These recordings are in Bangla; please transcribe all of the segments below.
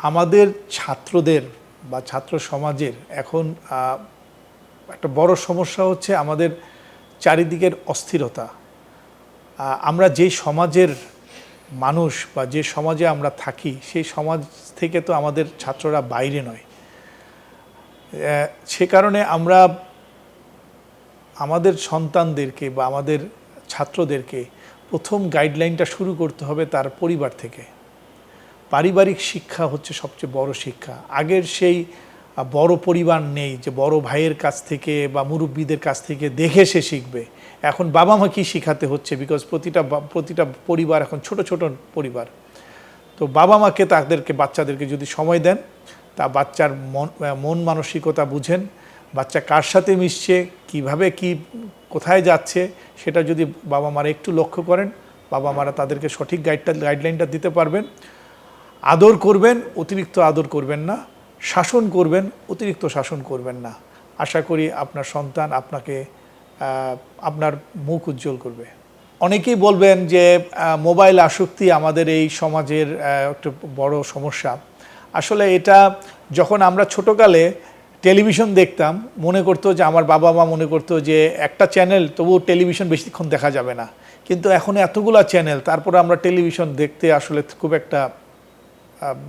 আমাদের ছাত্রদের বা ছাত্র সমাজের এখন একটা বড় সমস্যা হচ্ছে আমাদের চারিদিকের অস্থিরতা। আমরা যে সমাজের মানুষ বা যে সমাজে আমরা থাকি, সেই সমাজ থেকে তো আমাদের ছাত্ররা বাইরে নয়। সে কারণে আমরা আমাদের সন্তানদেরকে বা আমাদের ছাত্রদেরকে প্রথম গাইডলাইনটা শুরু করতে হবে তার পরিবার থেকে। পারিবারিক শিক্ষা হচ্ছে সবচেয়ে বড় শিক্ষা। আগের সেই বড় পরিবার নেই যে বড় ভাইয়ের কাছ থেকে বা মুরব্বীদের কাছ থেকে দেখে সে শিখবে। এখন বাবা মা কি শিখাতে হচ্ছে? বিকজ প্রতিটা প্রতিটা পরিবার এখন ছোট ছোট পরিবার। তো বাবা মাকে তাদেরকে, বাচ্চাদেরকে যদি সময় দেন, তা বাচ্চার মন মন মানসিকতা বুঝেন। বাচ্চা কার সাথে মিশছে? কীভাবে কি, কোথায় যাচ্ছে? সেটা যদি বাবা মারা একটু লক্ষ্য করেন, বাবা মারা তাদেরকে সঠিক গাইডটা গাইডলাইনটা দিতে পারবেন। আদর করবেন, অতিরিক্ত আদর করবেন না। শাসন করবেন, অতিরিক্ত শাসন করবেন না। আশা করি আপনার সন্তান আপনাকে আপনার মুখ উজ্জ্বল করবে। অনেকেই বলবেন যে মোবাইল আসক্তি আমাদের এই সমাজের একটা বড় সমস্যা। আসলে এটা যখন আমরা ছোটোকালে টেলিভিশন দেখতাম, মনে করতো যে, আমার বাবা মা মনে করতো যে, একটা চ্যানেল তবু টেলিভিশন বেশিক্ষণ দেখা যাবে না। কিন্তু এখন এতগুলা চ্যানেল, তারপরে আমরা টেলিভিশন দেখতে আসলে খুব একটা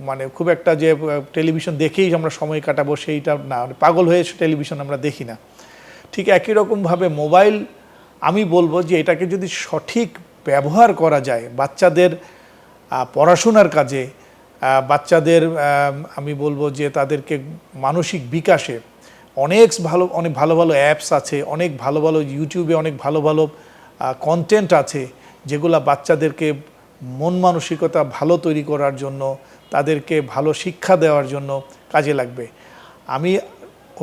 মানে খুব একটা যে টেলিভিশন দেখেই আমরা সময় কাটাবো সেইটা না। পাগল হয়ে টেলিভিশন আমরা দেখি না। ঠিক একই রকমভাবে মোবাইল, আমি বলব যে এটাকে যদি সঠিক ব্যবহার করা যায় বাচ্চাদের পড়াশোনার কাজে বাচ্চাদের আমি বলব যে তাদেরকে মানসিক বিকাশে অনেক ভালো অনেক ভালো ভালো অ্যাপস আছে, অনেক ভালো ভালো ইউটিউবে অনেক ভালো ভালো কন্টেন্ট আছে যেগুলা বাচ্চাদেরকে মন মানসিকতা ভালো তৈরি করার জন্য, তাদেরকে ভালো শিক্ষা দেওয়ার জন্য কাজে লাগবে। আমি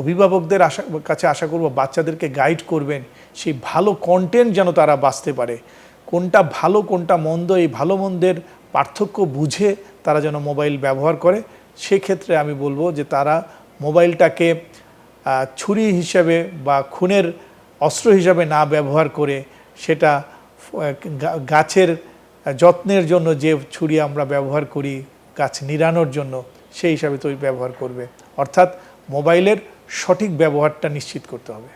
অভিভাবকদের আশা, কাছে আশা করব বাচ্চাদেরকে গাইড করবেন, সেই ভালো কন্টেন্ট যেন তারা বাঁচতে পারে। কোনটা ভালো, কোনটা মন্দ, এই ভালো মন্দের পার্থক্য বুঝে তারা যেন মোবাইল ব্যবহার করে, সেক্ষেত্রে আমি বলব যে তারা মোবাইলটাকে ছুরি হিসাবে বা খুনের অস্ত্র হিসাবে না ব্যবহার করে, সেটা গাছের যত্নের জন্য যে ছুরি আমরা ব্যবহার করি, গাছ নিরানোর জন্য, সেই হিসাবে তৈরি ব্যবহার করবে। অর্থাৎ মোবাইলের সঠিক ব্যবহারটা নিশ্চিত করতে হবে।